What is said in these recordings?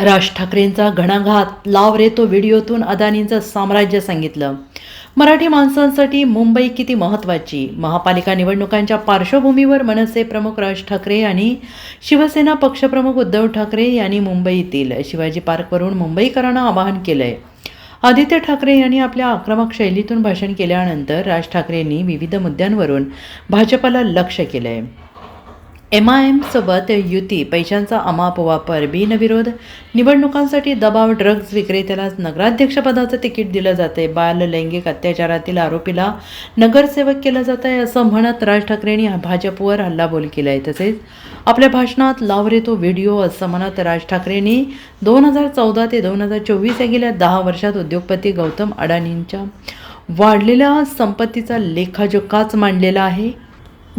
राज ठाकरेंचा घणाघात. लाव रे तो व्हिडिओतून अदानींचं साम्राज्य सांगितलं. मराठी माणसांसाठी मुंबई किती महत्त्वाची? महापालिका निवडणुकांच्या पार्श्वभूमीवर मनसे प्रमुख राज ठाकरे आणि शिवसेना पक्षप्रमुख उद्धव ठाकरे यांनी मुंबईतील शिवाजी पार्कवरून मुंबईकरांना आवाहन केलंय. आदित्य ठाकरे यांनी आपल्या आक्रमक शैलीतून भाषण केल्यानंतर राज ठाकरेंनी विविध मुद्द्यांवरून भाजपला लक्ष केलंय. एम आय एमसोबत युती पैशांचा अमाप वापर बिनविरोध निवडणुकांसाठी दबाव ड्रग्ज विक्रेत्याला नगराध्यक्षपदाचं तिकीट दिलं जाते बाल लैंगिक अत्याचारातील आरोपीला नगरसेवक केलं जात आहे असं म्हणत राज ठाकरेंनी भाजपवर हल्लाबोल केला आहे तसेच आपल्या भाषणात लावरे तो व्हिडिओ असं म्हणत राज ठाकरेंनी दोन हजार चौदा ते दोन हजार चोवीस या गेल्या दहा वर्षात उद्योगपती गौतम अडाणींच्या वाढलेल्या संपत्तीचा लेखाजोखाच मांडलेला आहे.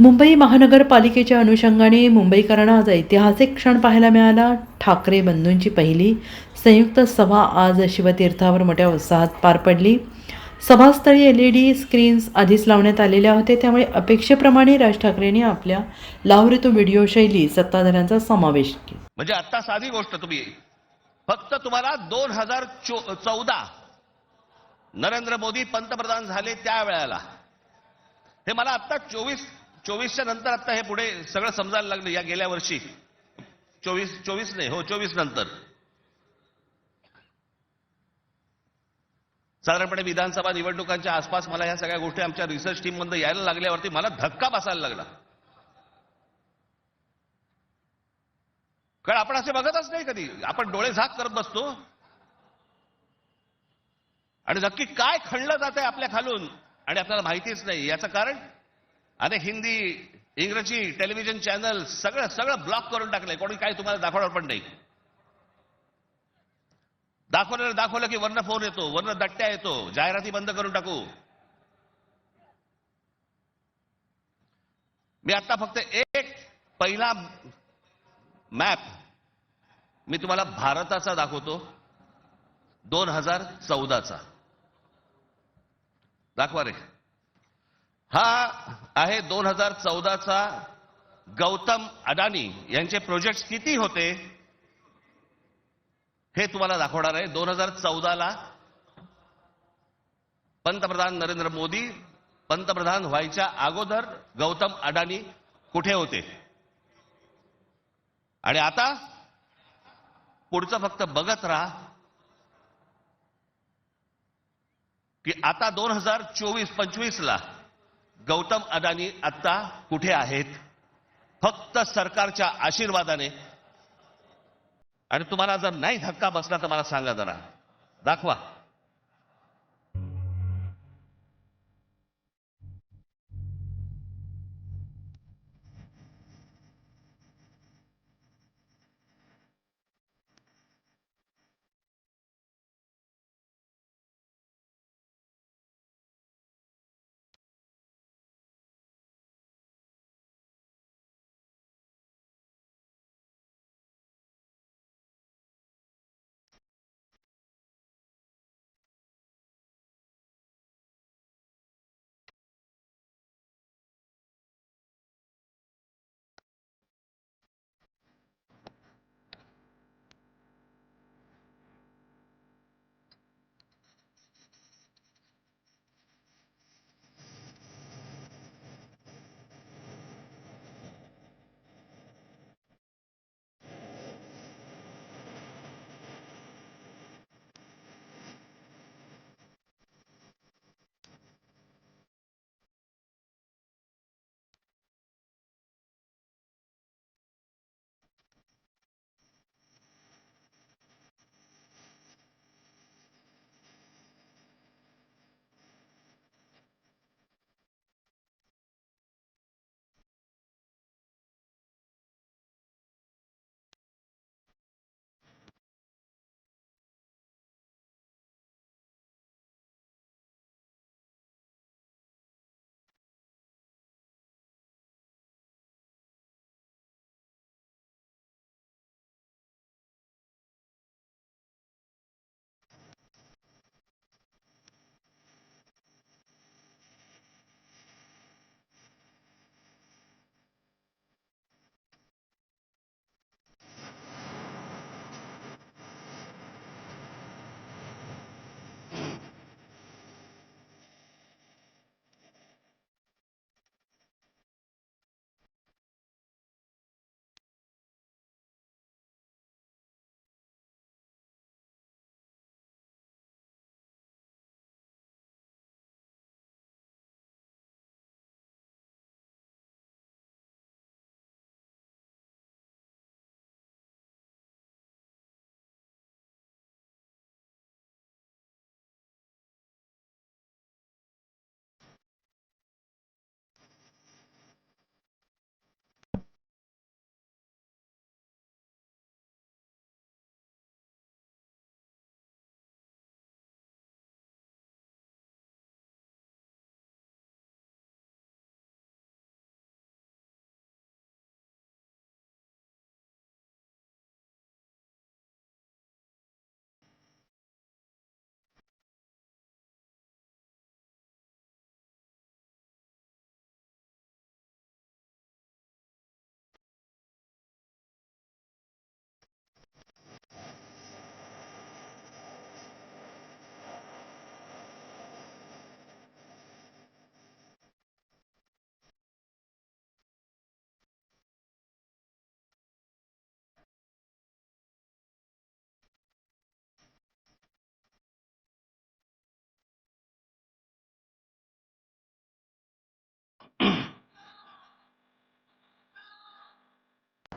मुंबई महानगरपालिकेच्या अनुषंगाने मुंबईकरांना आज ऐतिहासिक क्षण पाहायला मिळाला. ठाकरे बंधूंची पहिली संयुक्त सभा आज शिवतीर्थावर मोठ्या उत्साहात पार पडली. सभास्थळी एल ई डी स्क्रीन्स आधीच लावण्यात आलेल्या होत्या. त्यामुळे अपेक्षेप्रमाणे राज ठाकरेंनी आपल्या लावरेतो व्हिडिओ शैली सत्ताधाऱ्यांचा समावेश केला. म्हणजे आत्ता साधी गोष्ट तुम्ही फक्त तुम्हाला दोन हजार चौदा नरेंद्र मोदी पंतप्रधान झाले त्या वेळेला. हे मला आत्ता चोवीस चोवीसच्या नंतर आता हे पुढे सगळं समजायला लागलं या गेल्या वर्षी. चोवीस चोवीस नाही हो चोवीस नंतर. साधारणपणे विधानसभा निवडणुकांच्या आसपास मला या सगळ्या गोष्टी आमच्या रिसर्च टीममध्ये यायला लागल्यावरती मला धक्का बसायला लागला. कारण आपण असे बघतच नाही कधी. आपण डोळे झाक करत बसतो. आणि नक्की काय खणलं जात आहे आपल्या खालून? आणि आपल्याला माहितीच नाही. याचं कारण? अनेक हिंदी इंग्रजी टेलिव्हिजन चॅनल सगळं सगळं ब्लॉक करून टाकलंय. कोणी काही तुम्हाला दाखवणार पण नाही. दाखवलं दाखवलं की वर्ण फोन येतो वर्ण दट्ट्या येतो. जाहिराती बंद करून टाकू. मी आता फक्त एक पहिला मॅप मी तुम्हाला भारताचा दाखवतो. दोन हजार चौदाचा. दाखवा रे. हा आहे दोन हजार चौदाचा गौतम अडानी यांचे प्रोजेक्ट किती होते? हे तुम्हाला दाखवणार आहे. दोन हजार चौदाला पंतप्रधान नरेंद्र मोदी पंतप्रधान व्हायच्या अगोदर गौतम अडानी कुठे होते? आणि आता पुढचं फक्त बघत राहा की आता दोन हजार चोवीस पंचवीसला गौतम अदानी आता कुठे आहेत? फक्त सरकारच्या आशीर्वादाने. आणि तुम्हाला जर नाही धक्का बसला तर मला सांगा जरा. दाखवा.